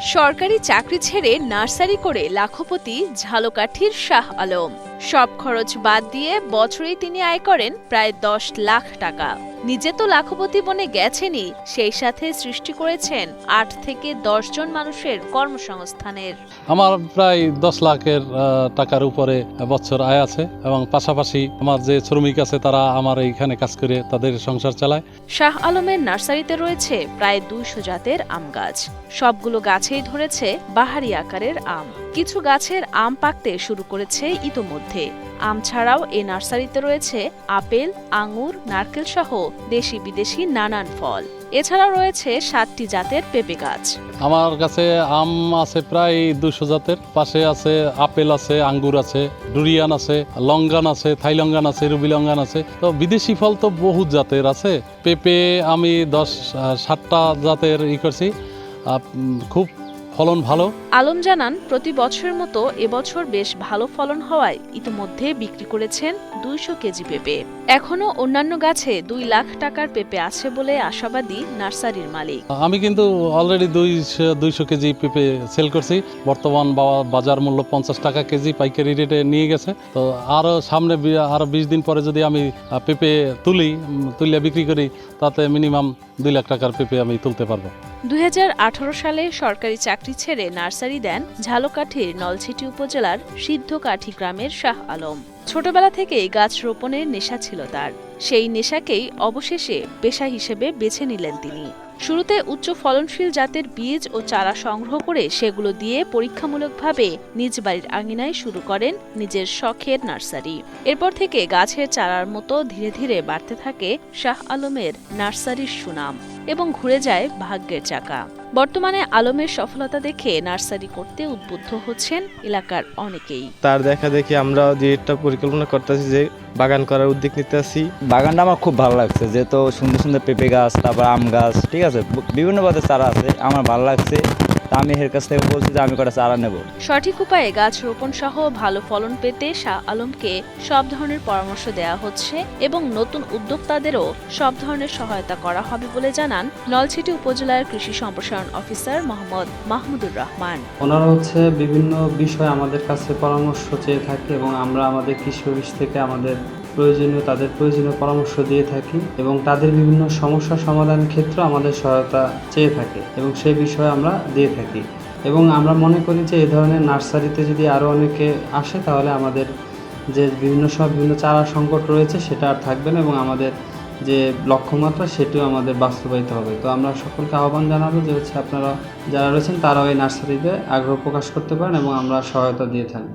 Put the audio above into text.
সরকারি চাকরি ছেড়ে নার্সারি করে লাখপতি ঝালকাঠির শাহ আলম। সব খরচ বাদ দিয়ে বছরেই তিনি আয় করেন প্রায় দশ লাখ টাকা। নিজে তো লাখপতি বনে গেছেনই সেই সাথে সৃষ্টি করেছেন আট থেকে দশ জন মানুষের কর্মসংস্থানের। আমার প্রায় দশ লাখের টাকার উপরে বছর আয় আছে এবং পাশাপাশি আমার যে শ্রমিক আছে তারা আমার এইখানে কাজ করে তাদের সংসার চালায়। শাহ আলমের নার্সারিতে রয়েছে প্রায় দুইশো জাতের আম গাছ। সবগুলো গাছেই ধরেছে বাহারি আকারের আম। কিছু গাছের আম পাকতে শুরু করেছে ইতোমধ্যে। আম ছাড়াও এই নার্সারিতে রয়েছে আপেল আঙুর নারকেল সহ দেশি বিদেশি নানান ফল। এছাড়াও রয়েছে সাতটি জাতের পেঁপে গাছ। আমার কাছে আম আছে প্রায় দুশো জাতের। পাশে আছে আপেল আছে, আঙ্গুর আছে, ডুরিয়ান আছে লঙ্গান আছে থাই লঙ্গান আছে রুবি লঙ্গান আছে। তো বিদেশি ফল তো বহু জাতের আছে। পেঁপে আমি দশ সাতটা জাতের ই করছি। খুব ফলন ভালো? আলম জানান প্রতি বছরের মতো এবছর বেশ ভালো ফলন হওয়ায় ইতিমধ্যে বিক্রি করেছেন দুইশো কেজি পেঁপে। এখনও অন্যান্য গাছে দুই লাখ টাকার পেঁপে আছে বলে আশাবাদী নার্সারির মালিক। আমি কিন্তু অলরেডি দুইশো দুইশো কেজি পেঁপে সেল করছি। বর্তমান বা- বাজার মূল্য পঞ্চাশ টাকা কেজি পাইকারি রেটে নিয়ে গেছে। তো আরও সামনে বি- আরও বিশ দিন পরে যদি আমি পেঁপে তুলি তুলে বিক্রি করি তাতে মিনিমাম দুই লাখ টাকার পেঁপে আমি তুলতে পারব। দু হাজার আঠারো সালে সরকারি চাকরি ছেড়ে নার্সারি দেন ঝালকাঠির নলছিটি উপজেলার সিদ্ধকাঠি গ্রামের শাহ আলম। ছোটবেলা থেকেই গাছ রোপণের নেশা ছিল তার। সেই নেশাকেই অবশেষে পেশা হিসেবে বেছে নিলেন তিনি। শুরুতে উচ্চ ফলনশীল জাতের বীজ ও চারা সংগ্রহ করে সেগুলো দিয়ে পরীক্ষামূলকভাবে নিজ বাড়ির আঙিনায় শুরু করেন নিজের শখের নার্সারি। এরপর থেকে গাছের চারার মতো ধীরে ধীরে বাড়তে থাকে শাহ আলমের নার্সারির সুনাম এবং ঘুরে যায় ভাগ্যের চাকা। বর্তমানে আলমের সফলতা দেখে নার্সারি করতে উদ্বুদ্ধ হচ্ছেন এলাকার অনেকেই। তার দেখা দেখি আমরা যে একটা পরিকল্পনা করতেছি যে বাগান করার উদ্যোগ নিতে আসি। বাগানটা আমার খুব ভালো লাগছে যেহেতু সুন্দর সুন্দর পেঁপে গাছ তারপর আম গাছ ঠিক আছে? বিভিন্ন পথে চারা আছে আমার ভালো লাগছে। তা আমি এর কাছ থেকে বলছি যে আমি কটা চারা নেব। সঠিক উপায়ে গাছ রোপণ সহ ভালো ফলন পেতে শাহ আলমকে সব ধরনের পরামর্শ দেওয়া হচ্ছে এবং নতুন উদ্যোক্তাদেরও সব ধরনের সহায়তা করা হবে বলে জানান নলছিটি উপজেলার কৃষি সম্প্রসারণ অফিসার মোহাম্মদ মাহমুদুর রহমান। ওনারা হচ্ছে বিভিন্ন বিষয়ে আমাদের কাছে পরামর্শ চেয়ে থাকে এবং আমরা আমাদের কৃষি অফিস থেকে আমাদের প্রয়োজনীয়, তাদের প্রয়োজনীয় পরামর্শ দিয়ে থাকি এবং তাদের বিভিন্ন সমস্যা সমাধান ক্ষেত্রে আমাদের সহায়তা চেয়ে থাকে এবং সেই বিষয়ে আমরা দিয়ে থাকি। এবং আমরা মনে করি যে এই ধরনের নার্সারিতে যদি আরও অনেকে আসে, তাহলে আমাদের যে বিভিন্ন সব বিভিন্ন চারা সংকট রয়েছে, সেটা আর থাকবে না এবং আমাদের যে লক্ষ্যমাত্রা, সেটিও আমাদের বাস্তবায়িত হবে। তো আমরা সকলকে আহ্বান জানাব যে হচ্ছে আপনারা যারা রয়েছেন, তারাও এই নার্সারিতে আগ্রহ প্রকাশ করতে পারেন এবং আমরা সহায়তা দিয়ে থাকব।